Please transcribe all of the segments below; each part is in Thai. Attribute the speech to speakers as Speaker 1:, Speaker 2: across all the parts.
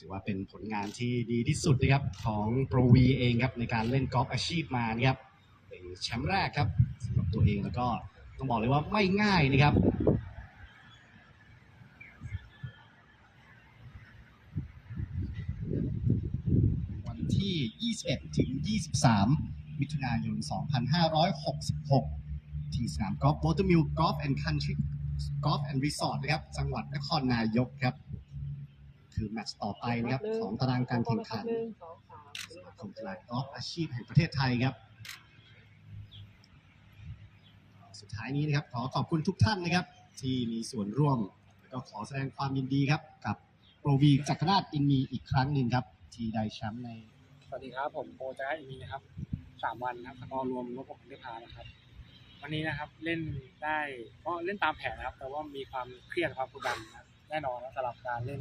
Speaker 1: ถือว่าเป็นผลงานที่ดีที่สุดนะครับของโปรวีเองครับในการเล่นกอล์ฟอาชีพมานะครับเป็นแชมป์แรกครับสำหรับตัวเองแล้วก็ต้องบอกเลยว่าไม่ง่ายนะครับวันที่ 21 ถึง 23 มิถุนายน 2566 ที่สนามกอล์ฟโบตูมิลกอล์ฟแอนด์คันทรีกอล์ฟแอนด์รีสอร์ทนะครับ จังหวัดนครนายกครับ คือแมตช์ต่อไปนะครับของตารางการแข่งขัน
Speaker 2: หนึ่งสองสาม
Speaker 1: สมาคมกีฬากอล์ฟอาชีพแห่งประเทศไทยครับ สุดท้ายนี้นะครับ ขอขอบคุณทุกท่านนะครับ ที่มีส่วนร่วม แล้วก็ขอแสดงความยินดีครับ กับโปรวีจักรราชอินมีอีกครั้งหนึ่งครับ ที่ได้แชมป์ใน
Speaker 3: สวัสดีครับ ผมโปรจะได้มีนะครับสามวันนะครับสกอร์รวมลบผมได้พานะครับ วันนี้นะครับเล่นได้ก็เล่นตามแผนนะครับ แต่ว่ามีความเครียดความกดดันนะครับแน่นอนนะสำหรับการเล่น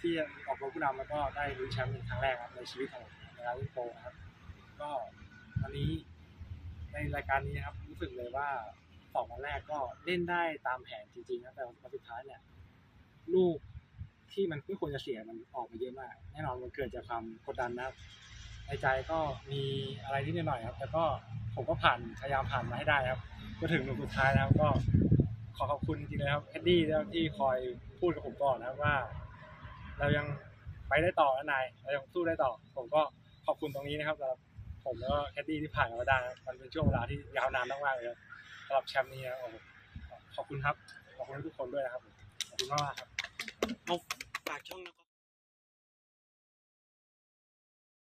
Speaker 3: ที่ออกรบผู้นำแล้วก็ได้ลุ้นแชมป์เป็นครั้งแรกครับในชีวิตของผมในการเล่นโปรครับ ก็วันนี้ในรายการนี้นะครับรู้สึกเลยว่าสองวันแรกก็เล่นได้ตามแผนจริงๆนะแต่วันสุดท้ายเนี่ยลูกที่มันไม่ควรจะเสียมันออกมาเยอะมาก แน่นอนมันเกิดจากความกดดันนะครับในใจก็มีอะไรนิดหน่อยครับ แต่ก็ผมก็ผ่านพยายามผ่านมาให้ได้ครับก็ถึงหนุสุดท้ายนะครับก็ขอขอบคุณจริงๆนะครับแคดดี้ที่คอยพูดกับผมก่อนนะว่า เรายังไปได้ต่อนะนายเรายังสู้ได้ต่อ ผมก็ขอบคุณตรงนี้นะครับสำหรับผมแล้วก็แคดดี้ที่ผ่านมาได้นะครับมันเป็นช่วงเวลาที่ยาวนานมากๆเลยครับสำหรับแชมป์นี้นะโอ้ขอบคุณครับขอบคุณทุกคนด้วยนะครับขอบคุณมากครับ
Speaker 4: เอาฝากช่องนะครับ